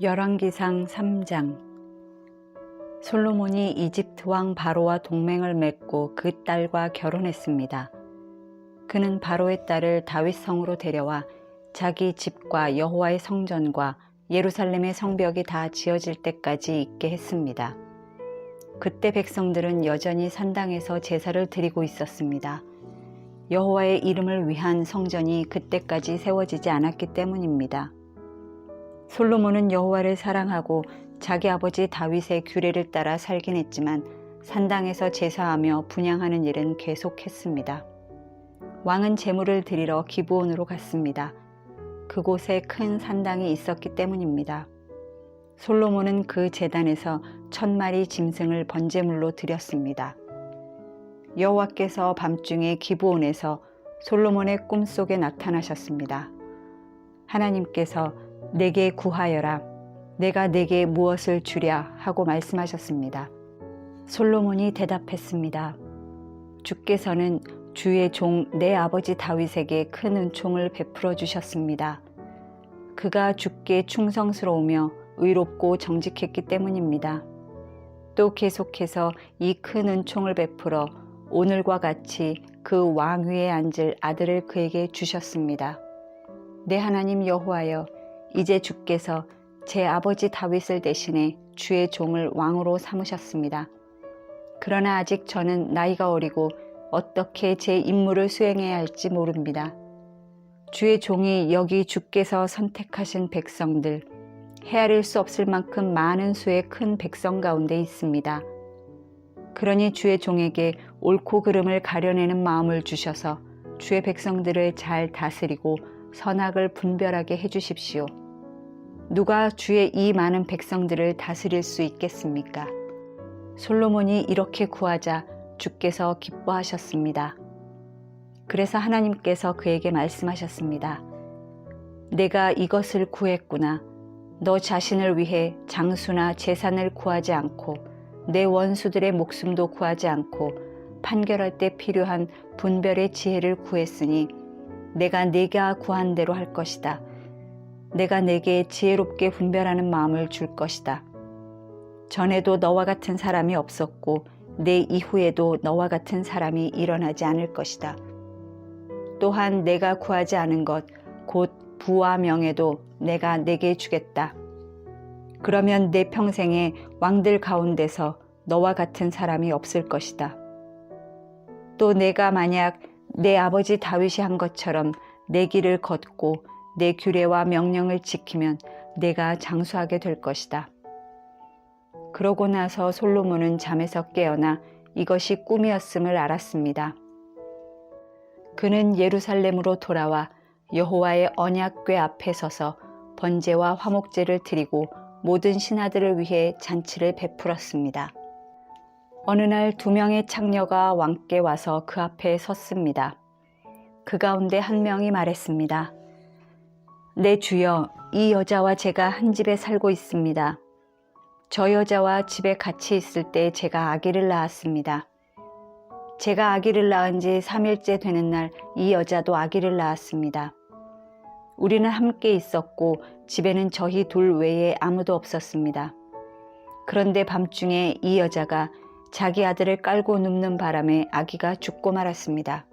열왕기상 3장 솔로몬이 이집트 왕 바로와 동맹을 맺고 그 딸과 결혼했습니다. 그는 바로의 딸을 다윗 성으로 데려와 자기 집과 여호와의 성전과 예루살렘의 성벽이 다 지어질 때까지 있게 했습니다. 그때 백성들은 여전히 산당에서 제사를 드리고 있었습니다. 여호와의 이름을 위한 성전이 그때까지 세워지지 않았기 때문입니다. 솔로몬은 여호와를 사랑하고 자기 아버지 다윗의 규례를 따라 살긴 했지만 산당에서 제사하며 분양하는 일은 계속했습니다. 왕은 제물을 드리러 기브온으로 갔습니다. 그곳에 큰 산당이 있었기 때문입니다. 솔로몬은 그 재단에서 천 마리 짐승을 번제물로 드렸습니다. 여호와께서 밤중에 기브온에서 솔로몬의 꿈속에 나타나셨습니다. 하나님께서 내게 구하여라. 내가 내게 무엇을 주랴 하고 말씀하셨습니다. 솔로몬이 대답했습니다. 주께서는 주의 종 내 아버지 다윗에게 큰 은총을 베풀어 주셨습니다. 그가 주께 충성스러우며 의롭고 정직했기 때문입니다. 또 계속해서 이 큰 은총을 베풀어 오늘과 같이 그 왕위에 앉을 아들을 그에게 주셨습니다. 내 하나님 여호와여 이제 주께서 제 아버지 다윗을 대신해 주의 종을 왕으로 삼으셨습니다. 그러나 아직 저는 나이가 어리고 어떻게 제 임무를 수행해야 할지 모릅니다. 주의 종이 여기 주께서 선택하신 백성들, 헤아릴 수 없을 만큼 많은 수의 큰 백성 가운데 있습니다. 그러니 주의 종에게 옳고 그름을 가려내는 마음을 주셔서 주의 백성들을 잘 다스리고 선악을 분별하게 해주십시오. 누가 주의 이 많은 백성들을 다스릴 수 있겠습니까? 솔로몬이 이렇게 구하자 주께서 기뻐하셨습니다. 그래서 하나님께서 그에게 말씀하셨습니다. 내가 이것을 구했구나. 너 자신을 위해 장수나 재산을 구하지 않고 내 원수들의 목숨도 구하지 않고 판결할 때 필요한 분별의 지혜를 구했으니 내가 내가 구한 대로 할 것이다. 내가 내게 지혜롭게 분별하는 마음을 줄 것이다. 전에도 너와 같은 사람이 없었고 내 이후에도 너와 같은 사람이 일어나지 않을 것이다. 또한 내가 구하지 않은 것, 곧 부와 명예도 내가 내게 주겠다. 그러면 내 평생에 왕들 가운데서 너와 같은 사람이 없을 것이다. 또 내가 만약 내 아버지 다윗이 한 것처럼 내 길을 걷고 내 규례와 명령을 지키면 내가 장수하게 될 것이다. 그러고 나서 솔로몬은 잠에서 깨어나 이것이 꿈이었음을 알았습니다. 그는 예루살렘으로 돌아와 여호와의 언약궤 앞에 서서 번제와 화목제를 드리고 모든 신하들을 위해 잔치를 베풀었습니다. 어느 날 두 명의 창녀가 왕께 와서 그 앞에 섰습니다. 그 가운데 한 명이 말했습니다. 내 주여, 이 여자와 제가 한 집에 살고 있습니다. 저 여자와 집에 같이 있을 때 제가 아기를 낳았습니다. 제가 아기를 낳은 지 3일째 되는 날 이 여자도 아기를 낳았습니다. 우리는 함께 있었고 집에는 저희 둘 외에 아무도 없었습니다. 그런데 밤중에 이 여자가 자기 아들을 깔고 눕는 바람에 아기가 죽고 말았습니다.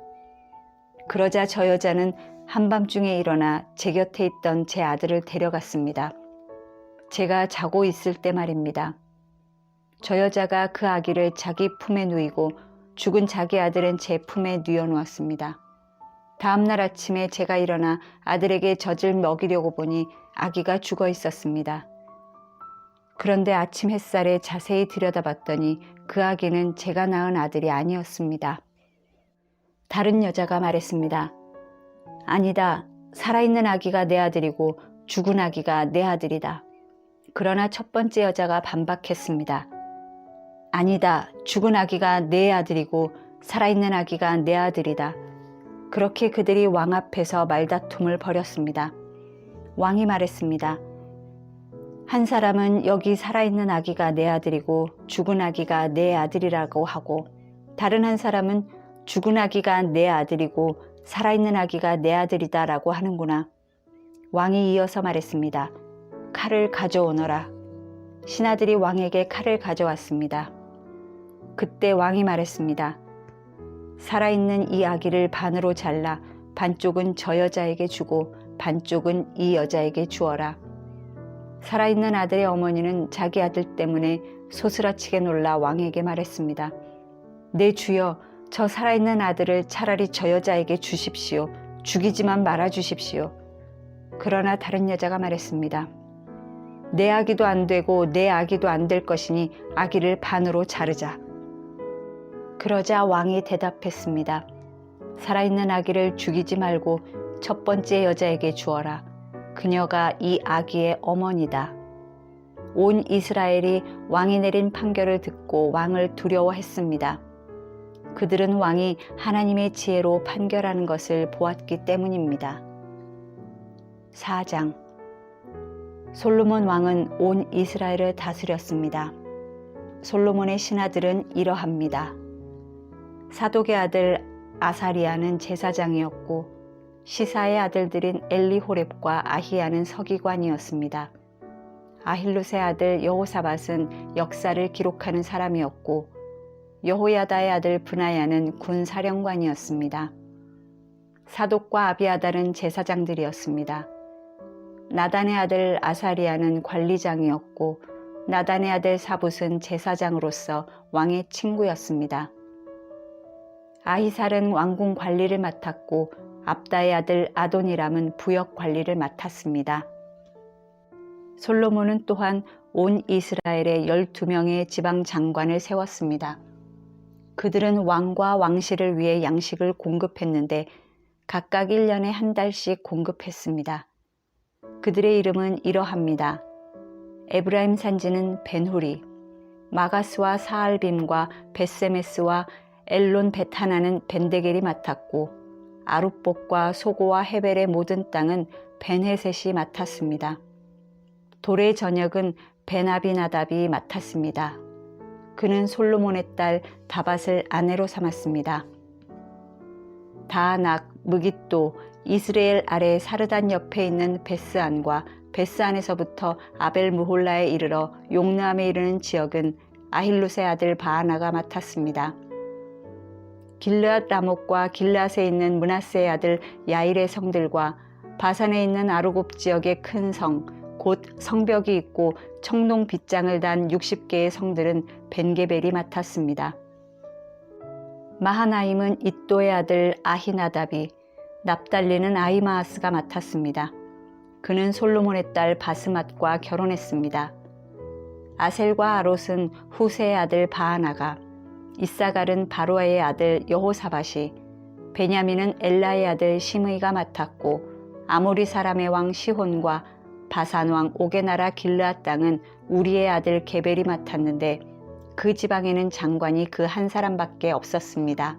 그러자 저 여자는 한밤중에 일어나 제 곁에 있던 제 아들을 데려갔습니다. 제가 자고 있을 때 말입니다. 저 여자가 그 아기를 자기 품에 누이고 죽은 자기 아들은 제 품에 누워놓았습니다. 다음날 아침에 제가 일어나 아들에게 젖을 먹이려고 보니 아기가 죽어 있었습니다. 그런데 아침 햇살에 자세히 들여다봤더니 그 아기는 제가 낳은 아들이 아니었습니다. 다른 여자가 말했습니다. 아니다. 살아있는 아기가 내 아들이고 죽은 아기가 내 아들이다. 그러나 첫 번째 여자가 반박했습니다. 아니다. 죽은 아기가 내 아들이고 살아있는 아기가 내 아들이다. 그렇게 그들이 왕 앞에서 말다툼을 벌였습니다. 왕이 말했습니다. 한 사람은 여기 살아있는 아기가 내 아들이고 죽은 아기가 내 아들이라고 하고 다른 한 사람은 죽은 아기가 내 아들이고 살아있는 아기가 내 아들이다 라고 하는구나. 왕이 이어서 말했습니다. 칼을 가져오너라. 신하들이 왕에게 칼을 가져왔습니다. 그때 왕이 말했습니다. 살아있는 이 아기를 반으로 잘라 반쪽은 저 여자에게 주고 반쪽은 이 여자에게 주어라. 살아있는 아들의 어머니는 자기 아들 때문에 소스라치게 놀라 왕에게 말했습니다. 내 주여, 저 살아있는 아들을 차라리 저 여자에게 주십시오. 죽이지만 말아 주십시오. 그러나 다른 여자가 말했습니다. 내 아기도 안 되고 내 아기도 안 될 것이니 아기를 반으로 자르자. 그러자 왕이 대답했습니다. 살아있는 아기를 죽이지 말고 첫 번째 여자에게 주어라. 그녀가 이 아기의 어머니다. 온 이스라엘이 왕이 내린 판결을 듣고 왕을 두려워했습니다. 그들은 왕이 하나님의 지혜로 판결하는 것을 보았기 때문입니다. 4장 솔로몬 왕은 온 이스라엘을 다스렸습니다. 솔로몬의 신하들은 이러합니다. 사독의 아들 아사리아는 제사장이었고 시사의 아들들인 엘리호렙과 아히야는 서기관이었습니다. 아힐루세 아들 여호사밧은 역사를 기록하는 사람이었고 여호야다의 아들 브나야는 군 사령관이었습니다. 사독과 아비아달은 제사장들이었습니다. 나단의 아들 아사리아는 관리장이었고 나단의 아들 사붓은 제사장으로서 왕의 친구였습니다. 아히살은 왕궁 관리를 맡았고 압다의 아들 아도니람은 부역 관리를 맡았습니다. 솔로몬은 또한 온 이스라엘에 12명의 지방 장관을 세웠습니다. 그들은 왕과 왕실을 위해 양식을 공급했는데 각각 1년에 한 달씩 공급했습니다. 그들의 이름은 이러합니다. 에브라임 산지는 벤후리, 마가스와 사알빔과 베세메스와 엘론 베타나는 벤데겔이 맡았고 아룻복과 소고와 헤벨의 모든 땅은 벤헤셋이 맡았습니다. 돌의 전역은 베나비나답이 맡았습니다. 그는 솔로몬의 딸 다밧을 아내로 삼았습니다. 다낙, 무깃도, 이스라엘 아래 사르단 옆에 있는 베스안과 베스안에서부터 아벨 무홀라에 이르러 용남에 이르는 지역은 아힐루세 아들 바하나가 맡았습니다. 길르앗 라목과 길라스에 있는 문하세의 아들 야일의 성들과 바산에 있는 아르곱 지역의 큰 성, 곧 성벽이 있고 청동 빗장을 단 60개의 성들은 벤게벨이 맡았습니다. 마하나임은 이또의 아들 아히나답이 납달리는 아이마아스가 맡았습니다. 그는 솔로몬의 딸 바스맛과 결혼했습니다. 아셀과 아롯은 후세의 아들 바하나가 이사갈은 바로아의 아들 여호사밧이 베냐민은 엘라의 아들 시므이가 맡았고 아모리 사람의 왕 시혼과 바산 왕 오게 나라 길르앗 땅은 우리의 아들 게벨이 맡았는데 그 지방에는 장관이 그 한 사람밖에 없었습니다.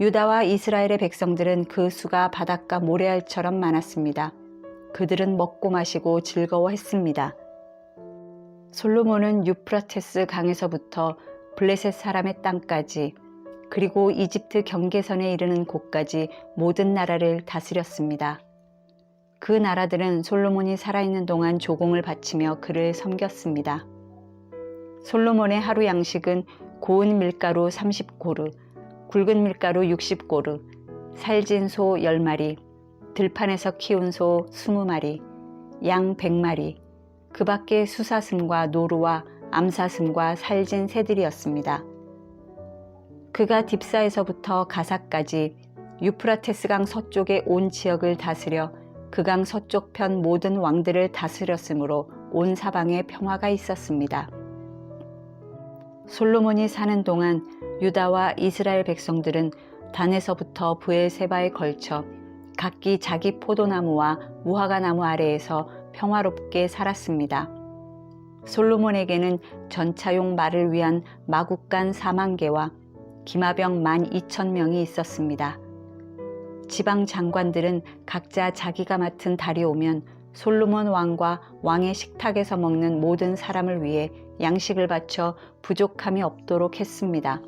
유다와 이스라엘의 백성들은 그 수가 바닷가 모래알처럼 많았습니다. 그들은 먹고 마시고 즐거워했습니다. 솔로몬은 유프라테스 강에서부터 블레셋 사람의 땅까지 그리고 이집트 경계선에 이르는 곳까지 모든 나라를 다스렸습니다. 그 나라들은 솔로몬이 살아있는 동안 조공을 바치며 그를 섬겼습니다. 솔로몬의 하루 양식은 고운 밀가루 30고루, 굵은 밀가루 60고루, 살진 소 10마리, 들판에서 키운 소 20마리, 양 100마리, 그 밖에 수사슴과 노루와 암사슴과 살진 새들이었습니다. 그가 딥사에서부터 가사까지 유프라테스강 서쪽의 온 지역을 다스려 그강 서쪽 편 모든 왕들을 다스렸으므로 온 사방에 평화가 있었습니다. 솔로몬이 사는 동안 유다와 이스라엘 백성들은 단에서부터 부엘세바에 걸쳐 각기 자기 포도나무와 무화과 나무 아래에서 평화롭게 살았습니다. 솔로몬에게는 전차용 말을 위한 마국간 4만 개와 기마병 1만 2천 명이 있었습니다. 지방 장관들은 각자 자기가 맡은 달이 오면 솔로몬 왕과 왕의 식탁에서 먹는 모든 사람을 위해 양식을 바쳐 부족함이 없도록 했습니다.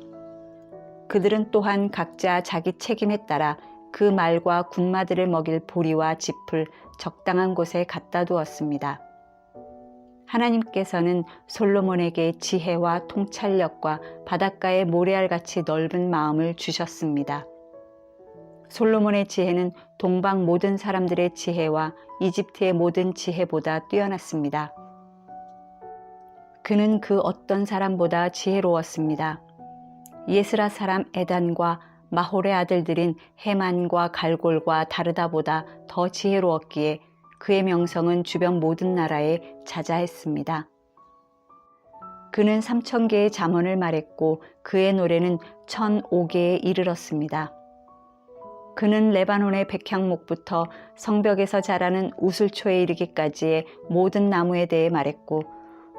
그들은 또한 각자 자기 책임에 따라 그 말과 군마들을 먹일 보리와 짚을 적당한 곳에 갖다 두었습니다. 하나님께서는 솔로몬에게 지혜와 통찰력과 바닷가의 모래알 같이 넓은 마음을 주셨습니다. 솔로몬의 지혜는 동방 모든 사람들의 지혜와 이집트의 모든 지혜보다 뛰어났습니다. 그는 그 어떤 사람보다 지혜로웠습니다. 예스라 사람 에단과 마홀의 아들들인 헤만과 갈골과 다르다보다 더 지혜로웠기에 그의 명성은 주변 모든 나라에 자자했습니다. 그는 3천 개의 잠언을 말했고 그의 노래는 1,005개에 이르렀습니다. 그는 레바논의 백향목부터 성벽에서 자라는 우슬초에 이르기까지의 모든 나무에 대해 말했고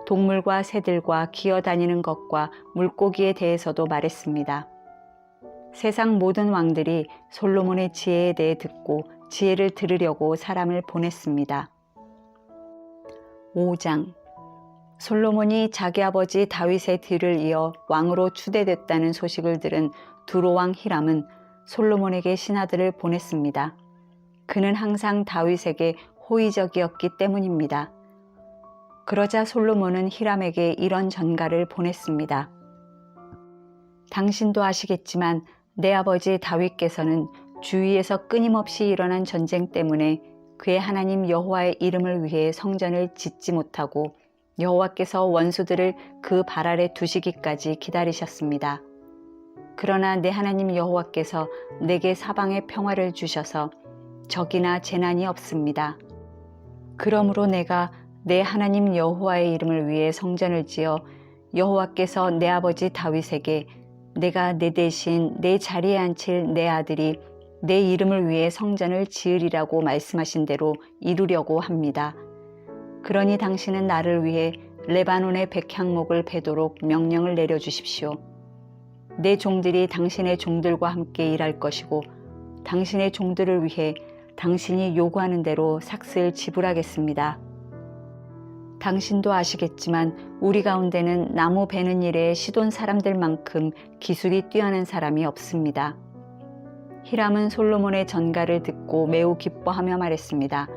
동물과 새들과 기어다니는 것과 물고기에 대해서도 말했습니다. 세상 모든 왕들이 솔로몬의 지혜에 대해 듣고 지혜를 들으려고 사람을 보냈습니다. 5장 솔로몬이 자기 아버지 다윗의 뒤를 이어 왕으로 추대됐다는 소식을 들은 두로왕 히람은 솔로몬에게 신하들을 보냈습니다. 그는 항상 다윗에게 호의적이었기 때문입니다. 그러자 솔로몬은 히람에게 이런 전가를 보냈습니다. 당신도 아시겠지만 내 아버지 다윗께서는 주위에서 끊임없이 일어난 전쟁 때문에 그의 하나님 여호와의 이름을 위해 성전을 짓지 못하고 여호와께서 원수들을 그 발 아래 두시기까지 기다리셨습니다. 그러나 내 하나님 여호와께서 내게 사방의 평화를 주셔서 적이나 재난이 없습니다. 그러므로 내가 내 하나님 여호와의 이름을 위해 성전을 지어 여호와께서 내 아버지 다윗에게 내가 내 대신 내 자리에 앉힐 내 아들이 내 이름을 위해 성전을 지으리라고 말씀하신 대로 이루려고 합니다. 그러니 당신은 나를 위해 레바논의 백향목을 베도록 명령을 내려 주십시오. 내 종들이 당신의 종들과 함께 일할 것이고 당신의 종들을 위해 당신이 요구하는 대로 삭슬 지불하겠습니다. 당신도 아시겠지만 우리 가운데는 나무 베는 일에 시돈 사람들만큼 기술이 뛰어난 사람이 없습니다. 히람은 솔로몬의 전가를 듣고 매우 기뻐하며 말했습니다.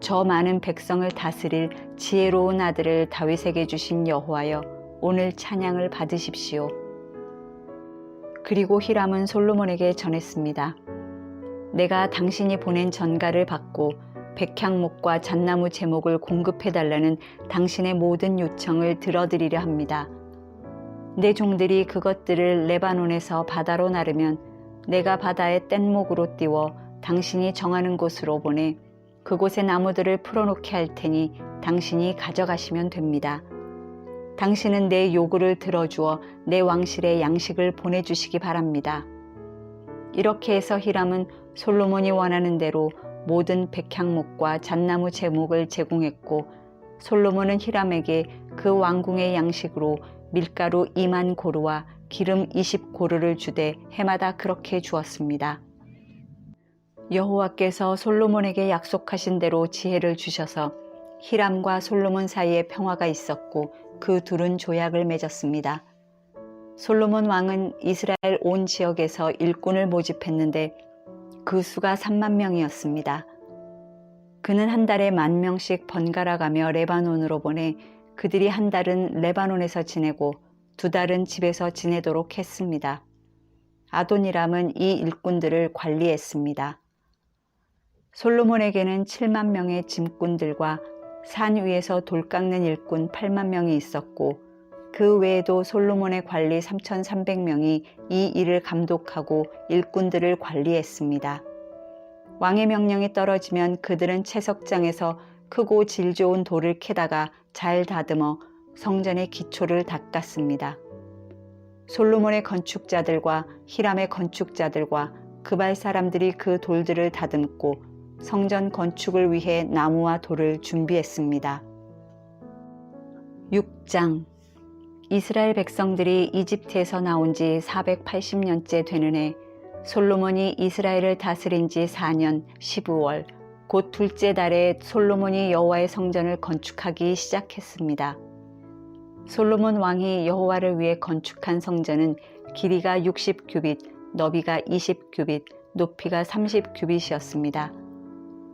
저 많은 백성을 다스릴 지혜로운 아들을 다윗에게 주신 여호와여 오늘 찬양을 받으십시오. 그리고 히람은 솔로몬에게 전했습니다. 내가 당신이 보낸 전가를 받고 백향목과 잣나무 제목을 공급해달라는 당신의 모든 요청을 들어드리려 합니다. 내 종들이 그것들을 레바논에서 바다로 나르면 내가 바다의 뗏목으로 띄워 당신이 정하는 곳으로 보내 그곳의 나무들을 풀어놓게 할 테니 당신이 가져가시면 됩니다. 당신은 내 요구를 들어주어 내 왕실에 양식을 보내주시기 바랍니다. 이렇게 해서 히람은 솔로몬이 원하는 대로 모든 백향목과 잣나무 제목을 제공했고 솔로몬은 히람에게 그 왕궁의 양식으로 밀가루 2만 고루와 기름 20 고루를 주되 해마다 그렇게 주었습니다. 여호와께서 솔로몬에게 약속하신 대로 지혜를 주셔서 히람과 솔로몬 사이에 평화가 있었고 그 둘은 조약을 맺었습니다. 솔로몬 왕은 이스라엘 온 지역에서 일꾼을 모집했는데 그 수가 3만 명이었습니다. 그는 한 달에 만 명씩 번갈아 가며 레바논으로 보내 그들이 한 달은 레바논에서 지내고 두 달은 집에서 지내도록 했습니다. 아도니람은 이 일꾼들을 관리했습니다. 솔로몬에게는 7만 명의 짐꾼들과 산 위에서 돌 깎는 일꾼 8만 명이 있었고 그 외에도 솔로몬의 관리 3,300명이 이 일을 감독하고 일꾼들을 관리했습니다. 왕의 명령이 떨어지면 그들은 채석장에서 크고 질 좋은 돌을 캐다가 잘 다듬어 성전의 기초를 닦았습니다. 솔로몬의 건축자들과 히람의 건축자들과 그발 사람들이 그 돌들을 다듬고 성전 건축을 위해 나무와 돌을 준비했습니다. 6장 이스라엘 백성들이 이집트에서 나온 지 480년째 되는 해 솔로몬이 이스라엘을 다스린 지 4년 12월 곧 둘째 달에 솔로몬이 여호와의 성전을 건축하기 시작했습니다. 솔로몬 왕이 여호와를 위해 건축한 성전은 길이가 60규빗, 너비가 20규빗, 높이가 30규빗이었습니다.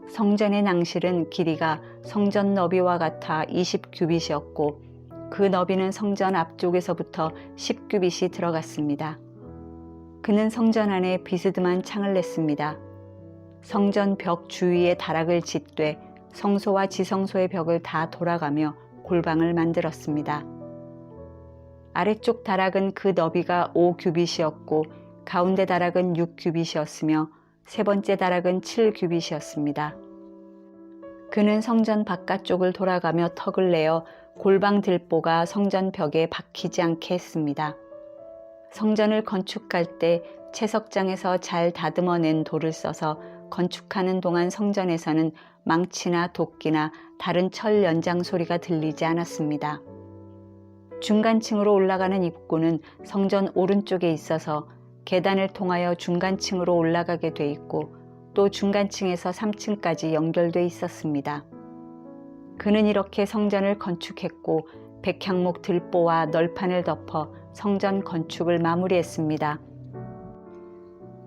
성전의 낭실은 길이가 성전 너비와 같아 20규빗이었고 그 너비는 성전 앞쪽에서부터 10규빗이 들어갔습니다. 그는 성전 안에 비스듬한 창을 냈습니다. 성전 벽 주위에 다락을 짓되 성소와 지성소의 벽을 다 돌아가며 골방을 만들었습니다. 아래쪽 다락은 그 너비가 5규빗이었고 가운데 다락은 6규빗이었으며 세 번째 다락은 7규빗이었습니다. 그는 성전 바깥쪽을 돌아가며 턱을 내어 골방 들보가 성전 벽에 박히지 않게 했습니다. 성전을 건축할 때 채석장에서 잘 다듬어낸 돌을 써서 건축하는 동안 성전에서는 망치나 도끼나 다른 철 연장 소리가 들리지 않았습니다. 중간층으로 올라가는 입구는 성전 오른쪽에 있어서 계단을 통하여 중간층으로 올라가게 돼 있고 또 중간층에서 3층까지 연결돼 있었습니다. 그는 이렇게 성전을 건축했고 백향목 들보와 널판을 덮어 성전 건축을 마무리했습니다.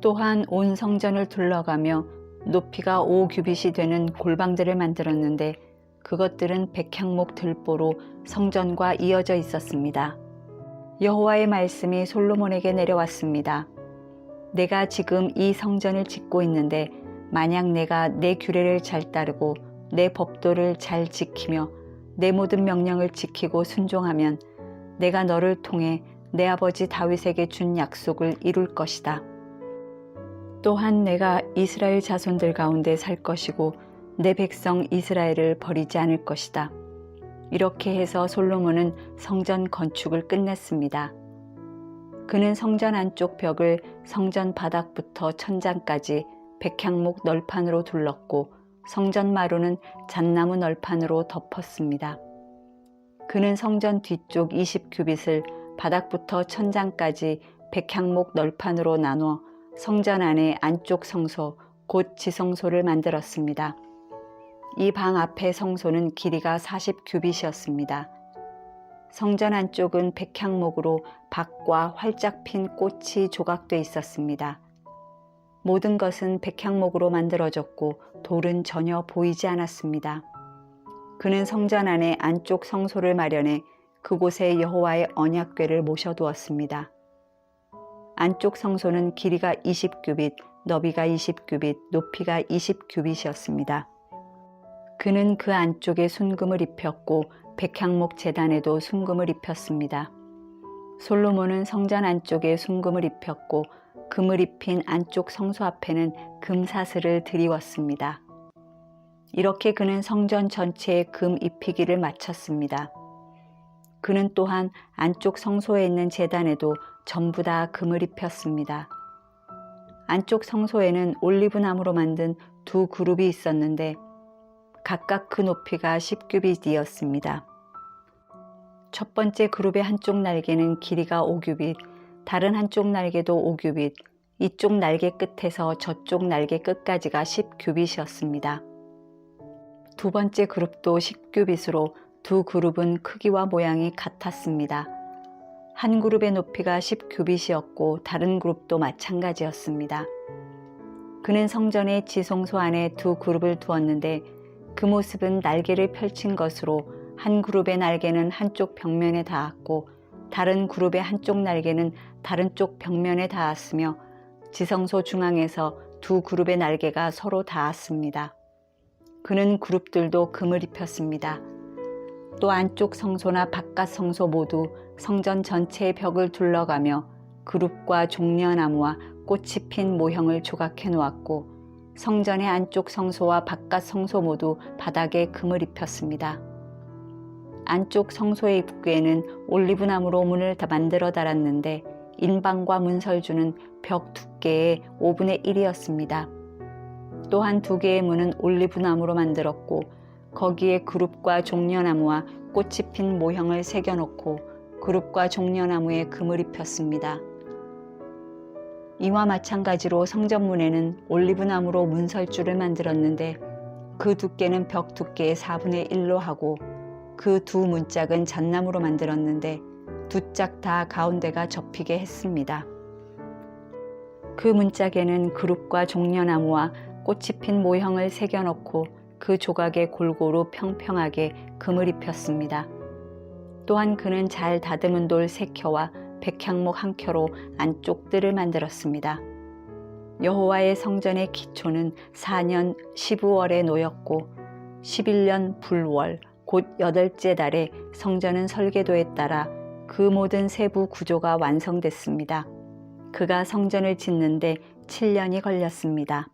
또한 온 성전을 둘러가며 높이가 5규빗이 되는 골방들을 만들었는데 그것들은 백향목 들보로 성전과 이어져 있었습니다. 여호와의 말씀이 솔로몬에게 내려왔습니다. 내가 지금 이 성전을 짓고 있는데 만약 내가 내 규례를 잘 따르고 내 법도를 잘 지키며 내 모든 명령을 지키고 순종하면 내가 너를 통해 내 아버지 다윗에게 준 약속을 이룰 것이다. 또한 내가 이스라엘 자손들 가운데 살 것이고 내 백성 이스라엘을 버리지 않을 것이다. 이렇게 해서 솔로몬은 성전 건축을 끝냈습니다. 그는 성전 안쪽 벽을 성전 바닥부터 천장까지 백향목 널판으로 둘렀고 성전 마루는 잣나무 널판으로 덮었습니다. 그는 성전 뒤쪽 20규빗을 바닥부터 천장까지 백향목 널판으로 나눠 성전 안에 안쪽 성소, 곧 지성소를 만들었습니다. 이 방 앞의 성소는 길이가 40규빗이었습니다. 성전 안쪽은 백향목으로 박과 활짝 핀 꽃이 조각돼 있었습니다. 모든 것은 백향목으로 만들어졌고 돌은 전혀 보이지 않았습니다. 그는 성전 안에 안쪽 성소를 마련해 그곳에 여호와의 언약궤를 모셔두었습니다. 안쪽 성소는 길이가 20규빗, 너비가 20규빗, 높이가 20규빗이었습니다. 그는 그 안쪽에 순금을 입혔고 백향목 재단에도 순금을 입혔습니다. 솔로몬은 성전 안쪽에 순금을 입혔고 금을 입힌 안쪽 성소 앞에는 금사슬을 드리웠습니다. 이렇게 그는 성전 전체에 금 입히기를 마쳤습니다. 그는 또한 안쪽 성소에 있는 재단에도 전부 다 금을 입혔습니다. 안쪽 성소에는 올리브나무로 만든 두 그룹이 있었는데 각각 그 높이가 10규빗이었습니다. 첫 번째 그룹의 한쪽 날개는 길이가 5규빗, 다른 한쪽 날개도 5규빗, 이쪽 날개 끝에서 저쪽 날개 끝까지가 10규빗이었습니다. 두 번째 그룹도 10규빗으로 두 그룹은 크기와 모양이 같았습니다. 한 그룹의 높이가 10규빗이었고 다른 그룹도 마찬가지였습니다. 그는 성전의 지성소 안에 두 그룹을 두었는데 그 모습은 날개를 펼친 것으로 한 그룹의 날개는 한쪽 벽면에 닿았고 다른 그룹의 한쪽 날개는 다른 쪽 벽면에 닿았으며 지성소 중앙에서 두 그룹의 날개가 서로 닿았습니다. 그는 그룹들도 금을 입혔습니다. 또 안쪽 성소나 바깥 성소 모두 성전 전체의 벽을 둘러가며 그룹과 종려나무와 꽃이 핀 모형을 조각해 놓았고 성전의 안쪽 성소와 바깥 성소 모두 바닥에 금을 입혔습니다. 안쪽 성소의 입구에는 올리브나무로 문을 다 만들어 달았는데 인방과 문설주는 벽 두께의 5분의 1이었습니다. 또한 두 개의 문은 올리브나무로 만들었고 거기에 그룹과 종려나무와 꽃이 핀 모형을 새겨놓고 그룹과 종려나무에 금을 입혔습니다. 이와 마찬가지로 성전문에는 올리브나무로 문설주를 만들었는데 그 두께는 벽 두께의 4분의 1로 하고 그 두 문짝은 잣나무로 만들었는데 두 짝 다 가운데가 접히게 했습니다. 그 문짝에는 그룹과 종려나무와 꽃이 핀 모형을 새겨넣고 그 조각에 골고루 평평하게 금을 입혔습니다. 또한 그는 잘 다듬은 돌 세 켜와 백향목 한 켜로 안쪽 뜰을 만들었습니다. 여호와의 성전의 기초는 4년 12월에 놓였고 11년 불월 곧 여덟째 달에 성전은 설계도에 따라 그 모든 세부 구조가 완성됐습니다. 그가 성전을 짓는데 7년이 걸렸습니다.